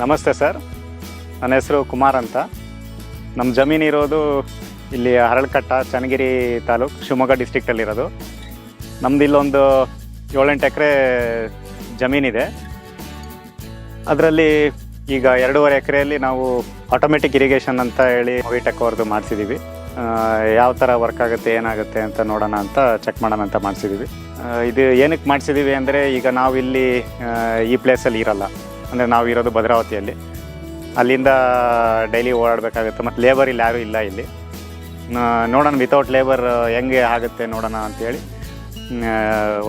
ನಮಸ್ತೆ ಸರ್. ನನ್ನ ಹೆಸರು ಕುಮಾರ್ ಅಂತ. ನಮ್ಮ ಜಮೀನು ಇರೋದು ಇಲ್ಲಿ ಹರಳಕಟ್ಟ, ಚನ್ನಗಿರಿ ತಾಲೂಕು, ಶಿವಮೊಗ್ಗ ಡಿಸ್ಟಿಕ್ಟಲ್ಲಿರೋದು ನಮ್ದು ಇಲ್ಲೊಂದು ಏಳೆಂಟು ಎಕರೆ ಜಮೀನಿದೆ ಅದರಲ್ಲಿ ಈಗ ಎರಡೂವರೆ ಎಕರೆಯಲ್ಲಿ ನಾವು ಆಟೋಮೆಟಿಕ್ ಇರಿಗೇಷನ್ ಅಂತ ಹೇಳಿ ವಿಟೆಕ್ ಅವ್ರದ್ದು ಮಾಡಿಸಿದ್ದೀವಿ ಯಾವ ಥರ ವರ್ಕ್ ಆಗುತ್ತೆ, ಏನಾಗುತ್ತೆ ಅಂತ ನೋಡೋಣ ಅಂತ ಚೆಕ್ ಮಾಡೋಣ ಅಂತ ಮಾಡಿಸಿದ್ದೀವಿ ಇದು ಏನಕ್ಕೆ ಮಾಡಿಸಿದ್ದೀವಿ ಅಂದರೆ ಈಗ ನಾವು ಇಲ್ಲಿ ಈ ಪ್ಲೇಸಲ್ಲಿ ಇರಲ್ಲ. ಅಂದರೆ ನಾವು ಇರೋದು ಭದ್ರಾವತಿಯಲ್ಲಿ. ಅಲ್ಲಿಂದ ಡೈಲಿ ಓಡಾಡಬೇಕಾಗುತ್ತೆ, ಮತ್ತು ಲೇಬರ್ ಇಲ್ಲಿ ಯಾರೂ ಇಲ್ಲ ಇಲ್ಲಿ. ನೋಡೋಣ ವಿತೌಟ್ ಲೇಬರ್ ಹೆಂಗೆ ಆಗುತ್ತೆ ನೋಡೋಣ ಅಂಥೇಳಿ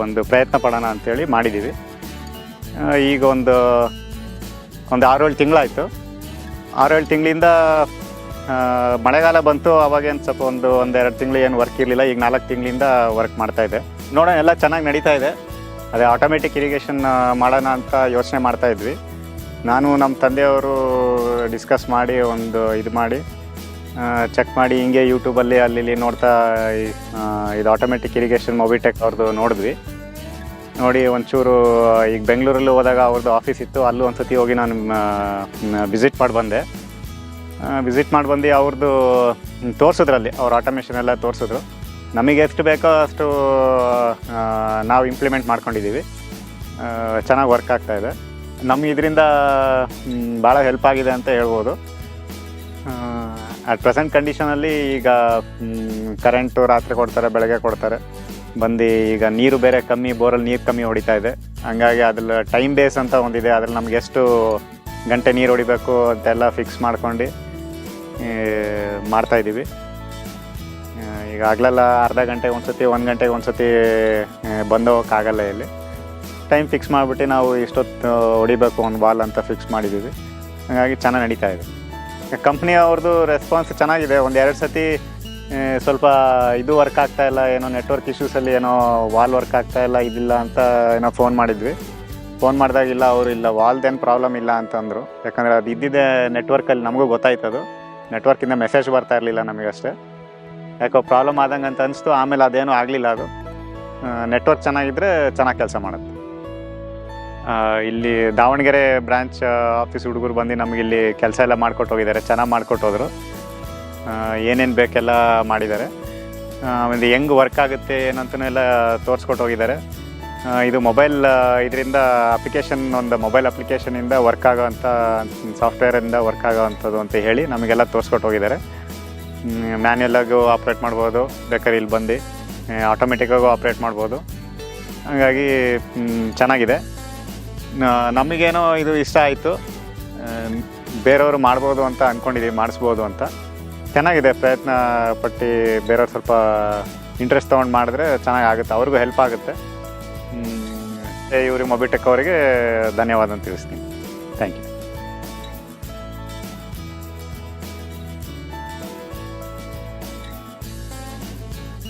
ಒಂದು ಪ್ರಯತ್ನ ಪಡೋಣ ಅಂಥೇಳಿ ಮಾಡಿದ್ದೀವಿ ಈಗ ಒಂದು ಒಂದು ಆರೇಳು ತಿಂಗಳಾಯಿತು. ಆರೇಳು ತಿಂಗಳಿಂದ ಮಳೆಗಾಲ ಬಂತು ಅವಾಗೇನು ಸ್ವಲ್ಪ ಒಂದು ಒಂದೆರಡು ತಿಂಗಳು ಏನು ವರ್ಕ್ ಇರಲಿಲ್ಲ, ಈಗ ನಾಲ್ಕು ತಿಂಗಳಿಂದ ವರ್ಕ್ ಮಾಡ್ತಾ ಇದೆ. ನೋಡೋಣ, ಎಲ್ಲ ಚೆನ್ನಾಗಿ ನಡೀತಾ ಇದೆ. ಅದೇ ಆಟೋಮೆಟಿಕ್ ಇರಿಗೇಷನ್ ಮಾಡೋಣ ಅಂತ ಯೋಚನೆ ಮಾಡ್ತಾ ಇದ್ವಿ. ನಾನು ನಮ್ಮ ತಂದೆಯವರು ಡಿಸ್ಕಸ್ ಮಾಡಿ ಒಂದು ಇದು ಮಾಡಿ ಚೆಕ್ ಮಾಡಿ, ಹಿಂಗೆ ಯೂಟ್ಯೂಬಲ್ಲಿ ಅಲ್ಲಿ ಇಲ್ಲಿ ನೋಡ್ತಾ ಇದು ಆಟೋಮೆಟಿಕ್ ಇರಿಗೇಷನ್ ಮೊಬಿಟೆಕ್ ಅವ್ರದ್ದು ನೋಡಿದ್ವಿ. ನೋಡಿ ಒಂಚೂರು, ಈಗ ಬೆಂಗಳೂರಲ್ಲಿ ಹೋದಾಗ ಅವ್ರದ್ದು ಆಫೀಸ್ ಇತ್ತು, ಅಲ್ಲೂ ಒಂದ್ಸತಿ ಹೋಗಿ ನಾನು ವಿಸಿಟ್ ಮಾಡಿ ಬಂದೆ. ವಿಸಿಟ್ ಮಾಡಿ ಬಂದು ಅವ್ರದ್ದು ತೋರಿಸಿದ್ರಲ್ಲಿ ಅವ್ರ ಆಟೋಮೇಷನ್ ಎಲ್ಲ ತೋರಿಸಿದ್ರು. ನಮಗೆ ಎಷ್ಟು ಬೇಕೋ ಅಷ್ಟು ನಾವು ಇಂಪ್ಲಿಮೆಂಟ್ ಮಾಡ್ಕೊಂಡಿದ್ದೀವಿ. ಚೆನ್ನಾಗಿ ವರ್ಕ್ ಆಗ್ತಾಯಿದೆ ನಮ್ಗೆ ಇದರಿಂದ ಭಾಳ ಹೆಲ್ಪ್ ಆಗಿದೆ ಅಂತ ಹೇಳ್ಬೋದು. ಅಟ್ ಪ್ರೆಸೆಂಟ್ ಕಂಡೀಷನಲ್ಲಿ ಈಗ ಕರೆಂಟು ರಾತ್ರಿ ಕೊಡ್ತಾರೆ ಬೆಳಗ್ಗೆ ಕೊಡ್ತಾರೆ. ಬಂದು ಈಗ ನೀರು ಬೇರೆ ಕಮ್ಮಿ ಬೋರಲ್ಲಿ ನೀರು ಕಮ್ಮಿ ಹೊಡಿತಾ ಇದೆ. ಹಂಗಾಗಿ ಅದ್ರಲ್ಲಿ ಟೈಮ್ ಬೇಸ್ ಅಂತ ಒಂದಿದೆ. ಅದ್ರಲ್ಲಿ ನಮ್ಗೆ ಎಷ್ಟು ಗಂಟೆ ನೀರು ಹೊಡಿಬೇಕು ಅಂತೆಲ್ಲ ಫಿಕ್ಸ್ ಮಾಡ್ಕೊಂಡು ಮಾಡ್ತಾ ಇದ್ದೀವಿ. ಆ, ಈಗ ಆಗ್ಲೆಲ್ಲ ಅರ್ಧ ಗಂಟೆಗೆ ಒಂದ್ಸತಿ ಒಂದು ಗಂಟೆಗೆ ಒಂದು ಸತಿ ಬಂದು ಹೋಗೋಕ್ಕಾಗಲ್ಲ ಇಲ್ಲಿ. ಟೈಮ್ ಫಿಕ್ಸ್ ಮಾಡಿಬಿಟ್ಟು ನಾವು ಇಷ್ಟೊತ್ತು ಹೊಡಿಬೇಕು ಒಂದು ಬಾಲ್ ಅಂತ ಫಿಕ್ಸ್ ಮಾಡಿದ್ದೀವಿ. ಹಾಗಾಗಿ ಚೆನ್ನಾಗಿ ನಡೀತಾ ಇದೆ. ಕಂಪ್ನಿ ಅವ್ರದ್ದು ರೆಸ್ಪಾನ್ಸ್ ಚೆನ್ನಾಗಿದೆ. ಒಂದು ಎರಡು ಸತಿ ಸ್ವಲ್ಪ ಇದು ವರ್ಕ್ ಆಗ್ತಾ ಇಲ್ಲ, ಏನೋ ನೆಟ್ವರ್ಕ್ ಇಶ್ಯೂಸಲ್ಲಿ ಏನೋ ವಾಲ್ ವರ್ಕ್ ಆಗ್ತಾ ಇಲ್ಲ, ಇದಿಲ್ಲ ಅಂತ ಏನೋ ಫೋನ್ ಮಾಡಿದ್ವಿ. ಫೋನ್ ಮಾಡಿದಾಗ, ಇಲ್ಲ, ಅವರು ಇಲ್ಲ ವಾಲ್ದೇನು ಪ್ರಾಬ್ಲಮ್ ಇಲ್ಲ ಅಂತಂದರು. ಯಾಕಂದರೆ ಅದು ಇದ್ದಿದ್ದೆ ನೆಟ್ವರ್ಕಲ್ಲಿ ನಮಗೂ ಗೊತ್ತಾಯ್ತು ಅದು ನೆಟ್ವರ್ಕಿಂದ ಮೆಸೇಜ್ ಬರ್ತಾ ಇರಲಿಲ್ಲ ನಮಗಷ್ಟೇ ಯಾಕೋ ಪ್ರಾಬ್ಲಮ್ ಆದಂಗೆ ಅಂತ ಅನಿಸ್ತು, ಆಮೇಲೆ ಅದೇನೂ ಆಗಲಿಲ್ಲ ಅದು. ನೆಟ್ವರ್ಕ್ ಚೆನ್ನಾಗಿದ್ದರೆ ಚೆನ್ನಾಗಿ ಕೆಲಸ ಮಾಡುತ್ತೆ. ಇಲ್ಲಿ ದಾವಣಗೆರೆ ಬ್ರಾಂಚ್ ಆಫೀಸ್ ಹುಡುಗರು ಬಂದು ಇಲ್ಲಿ ಕೆಲಸ ಎಲ್ಲ ಮಾಡ್ಕೊಟ್ಟು ಹೋಗಿದ್ದಾರೆ, ಚೆನ್ನಾಗಿ ಮಾಡ್ಕೊಟ್ಟು ಹೋದರು. ಏನೇನು ಬೇಕೆಲ್ಲ ಮಾಡಿದ್ದಾರೆ. ಒಂದು ಹೆಂಗೆ ವರ್ಕ್ ಆಗುತ್ತೆ, ಏನಂತನೂ ಎಲ್ಲ ತೋರಿಸ್ಕೊಟ್ಟು ಹೋಗಿದ್ದಾರೆ. ಇದು ಮೊಬೈಲ್ ಇದರಿಂದ ಅಪ್ಲಿಕೇಶನ್ ಒಂದು ಮೊಬೈಲ್ ಅಪ್ಲಿಕೇಶನಿಂದ ವರ್ಕ್ ಆಗೋವಂಥ ಸಾಫ್ಟ್ವೇರಿಂದ ವರ್ಕ್ ಆಗೋವಂಥದ್ದು ಅಂತ ಹೇಳಿ ನಮಗೆಲ್ಲ ತೋರಿಸ್ಕೊಟ್ಟು ಹೋಗಿದ್ದಾರೆ. ಮ್ಯಾನ್ಯಲಾಗೂ ಆಪ್ರೇಟ್ ಮಾಡ್ಬೋದು, ಬೇಕಾದ್ರೆ ಇಲ್ಲಿ ಬಂದು ಆಟೋಮೆಟಿಕ್ಕಾಗೂ ಆಪ್ರೇಟ್ ಮಾಡ್ಬೋದು. ಹಾಗಾಗಿ ಚೆನ್ನಾಗಿದೆ. ನಮಗೇನೋ ಇದು ಇಷ್ಟ ಆಯಿತು. ಬೇರೆಯವರು ಮಾಡ್ಬೋದು ಅಂತ ಅಂದ್ಕೊಂಡಿದ್ದೀವಿ ಮಾಡಿಸ್ಬೋದು ಅಂತ. ಚೆನ್ನಾಗಿದೆ, ಪ್ರಯತ್ನ ಪಟ್ಟು ಬೇರೆಯವ್ರು ಸ್ವಲ್ಪ ಇಂಟ್ರೆಸ್ಟ್ ತೊಗೊಂಡು ಮಾಡಿದ್ರೆ ಚೆನ್ನಾಗಿ ಆಗುತ್ತೆ, ಅವ್ರಿಗೂ ಹೆಲ್ಪ್ ಆಗುತ್ತೆ. ಇವ್ರಿಗೆ ಮೊಬಿಟೆಕ್ ಅವರಿಗೆ ಧನ್ಯವಾದ ಅಂತ ತಿಳಿಸ್ತೀನಿ. Thank you